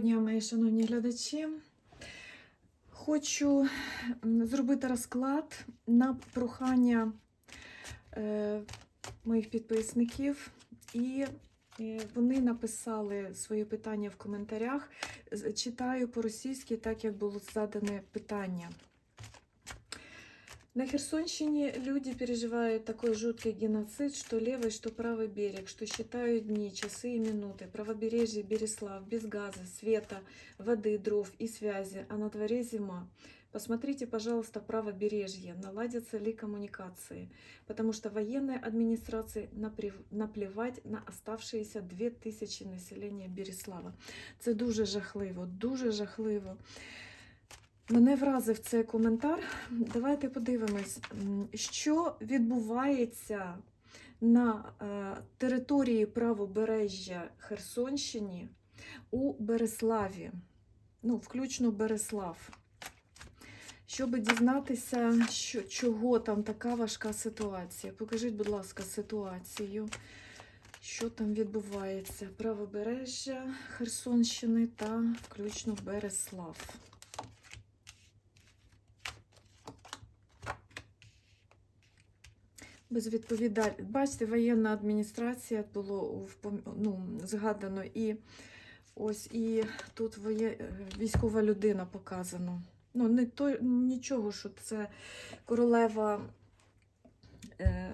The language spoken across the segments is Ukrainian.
Дня, мої шановні глядачі. Хочу зробити розклад на прохання е, моїх підписників, і е, вони написали свої питання в коментарях. Читаю по-російськи, так як було задане питання. На Херсонщине люди переживают такой жуткий геноцид, что левый, что правый берег, что считают дни, часы и минуты. Правобережье Береслав, без газа, света, воды, дров и связи, а на дворе зима. Посмотрите, пожалуйста, правобережье, наладятся ли коммуникации, потому что военной администрации наплевать на оставшиеся 2000 населення Береслава. Це дуже жахливо, дуже жахливо. Мене вразив цей коментар. Давайте подивимось, що відбувається на е, території правобережжя Херсонщині у Береславі, ну, включно Береслав. Щоб дізнатися, що, чого там така важка ситуація. Покажіть, будь ласка, ситуацію, що там відбувається. Правобережжя Херсонщини та включно Береслав. Безвідповідаль... Бачите, воєнна адміністрація було ну, згадано, і ось і тут воє... е, військова людина показано. Ну, не то, нічого, що це королева е,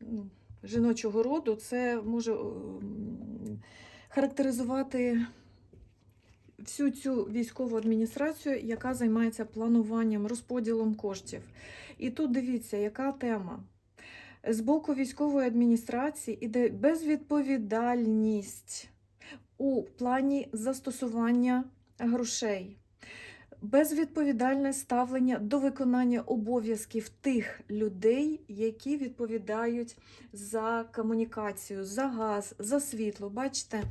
ну, жіночого роду, це може м, характеризувати всю цю військову адміністрацію, яка займається плануванням, розподілом коштів. І тут дивіться, яка тема. З боку військової адміністрації іде безвідповідальність у плані застосування грошей, безвідповідальне ставлення до виконання обов'язків тих людей, які відповідають за комунікацію, за газ, за світло. Бачите,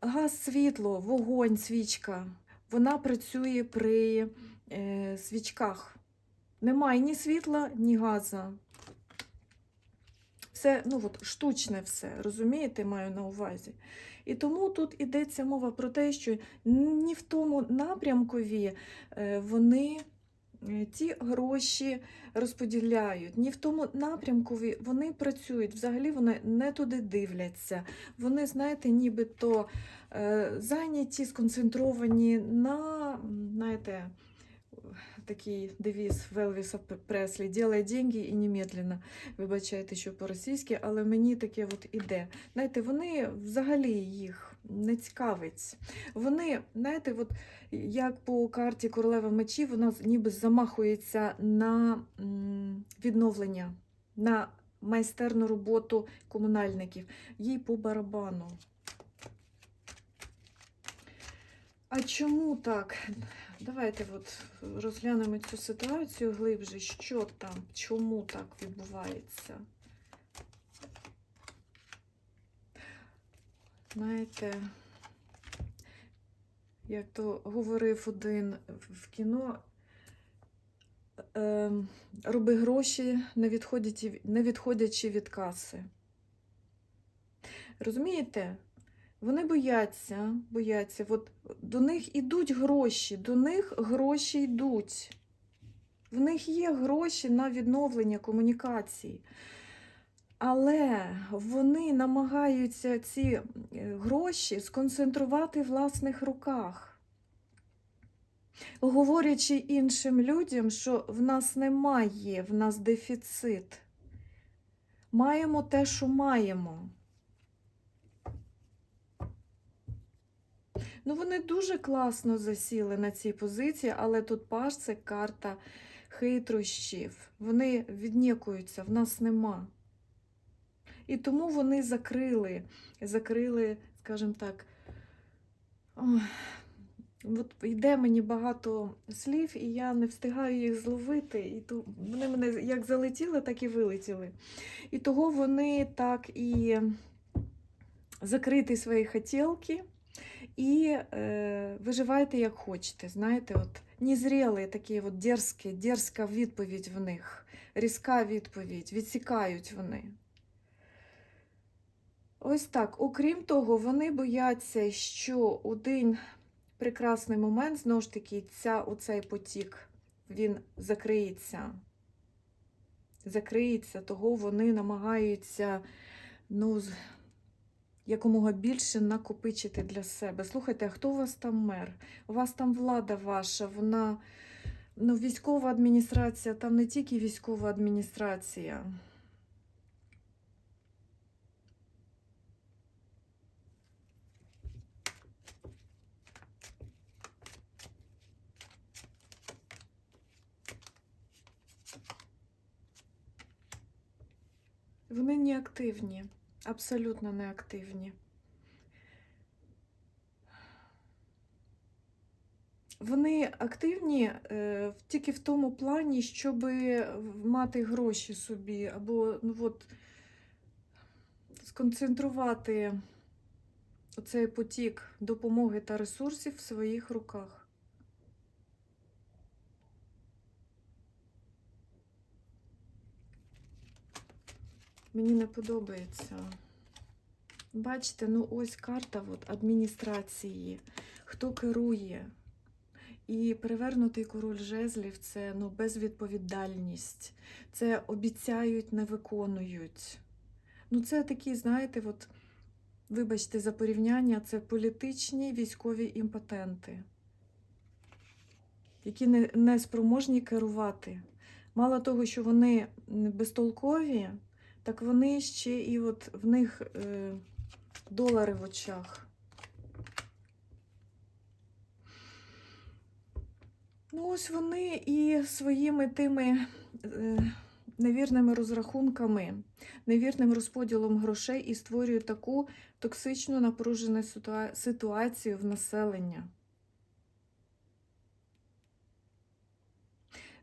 газ, світло, вогонь, свічка. Вона працює при е, свічках. Немає ні світла, ні газу. Все ну, от, штучне все, розумієте, маю на увазі. І тому тут йдеться мова про те, що ні в тому напрямкові е, вони е, ті гроші розподіляють, ні в тому напрямкові вони працюють. Взагалі вони не туди дивляться. Вони, знаєте, нібито е, зайняті, сконцентровані на, знаєте, такий девіз Велвіса Преслі «Ділай деньги і немедленно. Вибачайте, що по-російськи, але мені таке от іде. Знаєте, вони взагалі їх не цікавить. Вони, знаєте, от як по карті королева мечів, вона ніби замахується на відновлення, на майстерну роботу комунальників. Їй по барабану. А чому так? Давайте от розглянемо цю ситуацію глибше, що там, чому так відбувається. Знаєте, як то говорив один в кіно, е, роби гроші, не відходячи, не відходячи від каси. Розумієте? Вони бояться, бояться. От до них ідуть гроші, до них гроші йдуть. В них є гроші на відновлення комунікацій. Але вони намагаються ці е, гроші сконцентрувати в власних руках, говорячи іншим людям, що в нас немає, в нас дефіцит. Маємо те, що маємо. Ну, вони дуже класно засіли на цій позиції, але тут паш це карта хитрощів. Вони віднікуються, в нас нема. І тому вони закрили, закрили, скажімо так, ой, от йде мені багато слів, і я не встигаю їх зловити. І то вони мене як залетіли, так і вилетіли. І того вони так і закриті свої хотілки. І е, виживайте як хочете. Знаєте, от незрілі такі от дерзкі, дерзка відповідь в них, різка відповідь, відсікають вони. Ось так. Окрім того, вони бояться, що день прекрасний момент, знову ж таки, ця, оцей потік, він закриється. Закриється, того вони намагаються ну, якомога більше накопичити для себе. Слухайте, а хто у вас там мер? У вас там влада ваша, вона ну, військова адміністрація, там не тільки військова адміністрація. Вони не активні, абсолютно не активні. Вони активні е, тільки в тому плані, щоб мати гроші собі, або ну, от, сконцентрувати оцей потік допомоги та ресурсів в своїх руках. Мені не подобається. Бачите, ну ось карта от, адміністрації, хто керує. І перевернутий король жезлів це ну, безвідповідальність. Це обіцяють, не виконують. Ну, це такі, знаєте, от, вибачте за порівняння, це політичні військові імпотенти, які не, не спроможні керувати. Мало того, що вони безтолкові, так вони ще і от в них е, долари в очах. Ну, ось вони і своїми тими е, невірними розрахунками, невірним розподілом грошей і створюють таку токсичну напружену ситуа- ситуацію в населення.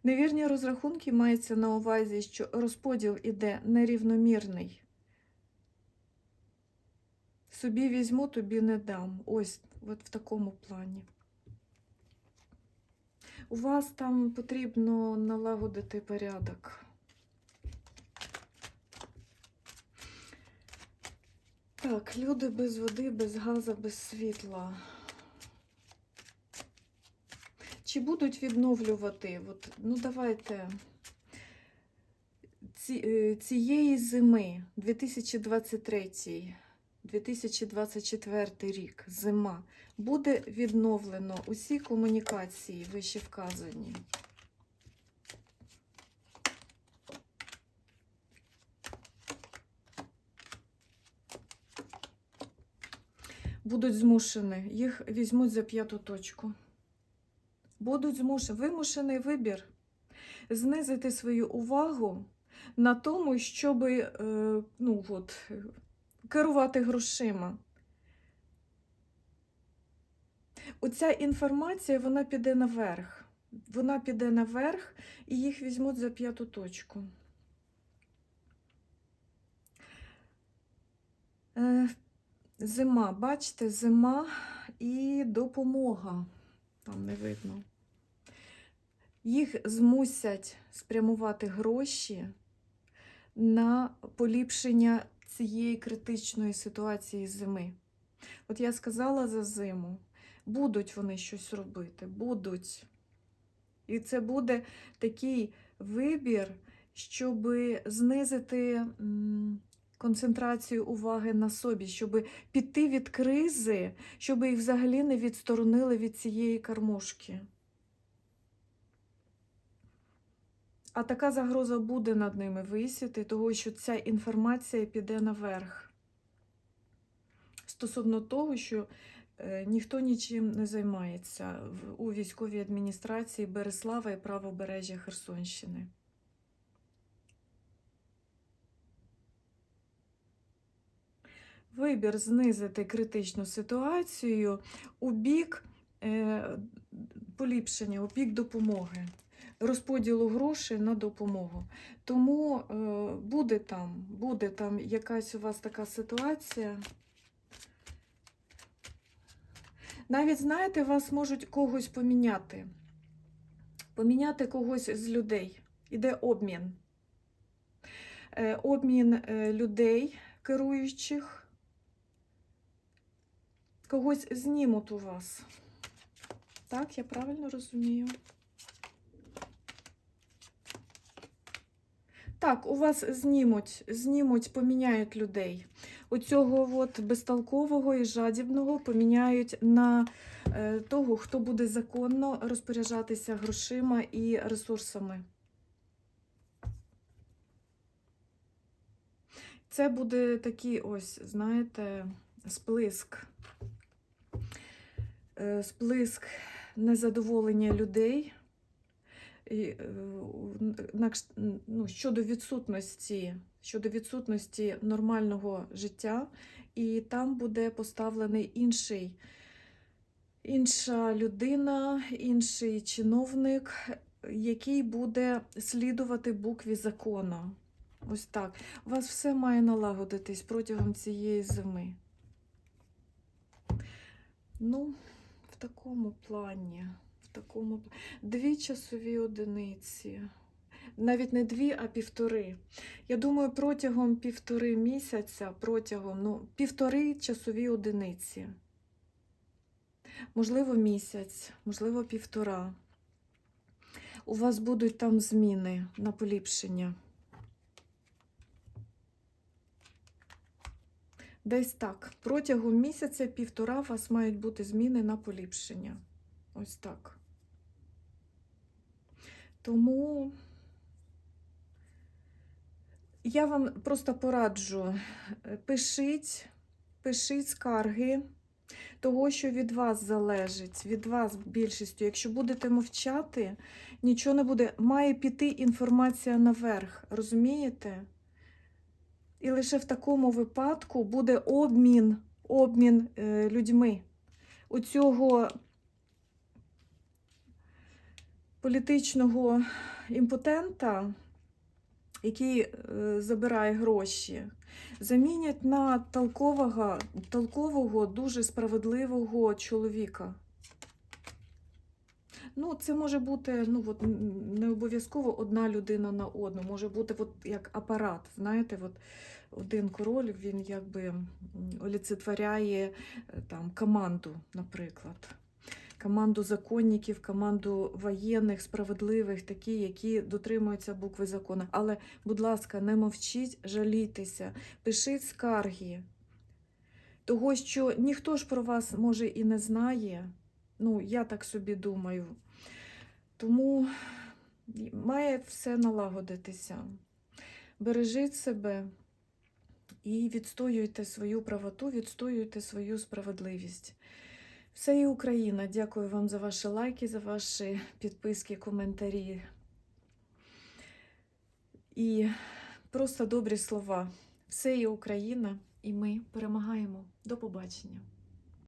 Невірні розрахунки мається на увазі, що розподіл іде нерівномірний. Собі візьму, тобі не дам. Ось от в такому плані. У вас там потрібно налагодити порядок. Так, люди без води, без газу, без світла. Чи будуть відновлювати? От, ну, давайте. Е, цієї зими 2023 2024 рік, зима, буде відновлено усі комунікації вище вказані. Будуть змушені, їх візьмуть за п'яту точку. Будуть змушені, вимушений вибір знизити свою увагу на тому, щоб е, ну, от, керувати грошима. Оця інформація вона піде наверх. Вона піде наверх і їх візьмуть за п'яту точку. Е, Зима, бачите, зима і допомога. Там не видно. Їх змусять спрямувати гроші на поліпшення цієї критичної ситуації зими. От я сказала за зиму, будуть вони щось робити, будуть. І це буде такий вибір, щоб знизити концентрацію уваги на собі, щоб піти від кризи, щоб їх взагалі не відсторонили від цієї кормушки. А така загроза буде над ними висіти, того що ця інформація піде наверх. Стосовно того, що е, ніхто нічим не займається у військовій адміністрації Береслава і правобережжя Херсонщини. Вибір знизити критичну ситуацію у бік е, поліпшення, у бік допомоги, розподілу грошей на допомогу. Тому е, буде там, буде там якась у вас така ситуація. Навіть, знаєте, вас можуть когось поміняти. Поміняти когось з людей. Іде обмін. Е, Обмін е, людей, керуючих. Когось знімуть у вас. Так, я правильно розумію. Так, у вас знімуть, знімуть, поміняють людей. Оцього от безтолкового і жадібного поміняють на е, того, хто буде законно розпоряджатися грошима і ресурсами. Це буде такий ось, знаєте, сплиск. Е, Сплиск незадоволення людей ну, щодо відсутності, щодо відсутності нормального життя, і там буде поставлений інший, інша людина, інший чиновник, який буде слідувати букві закону. Ось так. У вас все має налагодитись протягом цієї зими. Ну, в такому плані. Такому дві часові одиниці. Навіть не дві, а півтори. Я думаю, протягом півтори місяця, протягом ну, півтори часові одиниці. Можливо, місяць, можливо, півтора. У вас будуть там зміни на поліпшення. Десь так. Протягом місяця півтора у вас мають бути зміни на поліпшення. Ось так. Тому я вам просто пораджу, е, пишіть, пишіть скарги того, що від вас залежить, від вас більшістю. Якщо будете мовчати, нічого не буде. Має піти інформація наверх, розумієте? І лише в такому випадку буде обмін, обмін е, людьми. У цього політичного імпотента, який е, забирає гроші, замінять на толкового, толкового, дуже справедливого чоловіка. Ну, це може бути ну, от, не обов'язково одна людина на одну, може бути от, як апарат. Знаєте, от, один король він якби м, олицетворяє е, там, команду, наприклад. Команду законників, команду воєнних, справедливих, такі, які дотримуються букви закону. Але, будь ласка, не мовчіть, жалійтеся, пишіть скарги. Того, що ніхто ж про вас може і не знає. Ну, я так собі думаю. Тому має все налагодитися. Бережіть себе і відстоюйте свою правоту, відстоюйте свою справедливість. Все і Україна. Дякую вам за ваші лайки, за ваші підписки, коментарі. І просто добрі слова. Все і Україна, і ми перемагаємо. До побачення.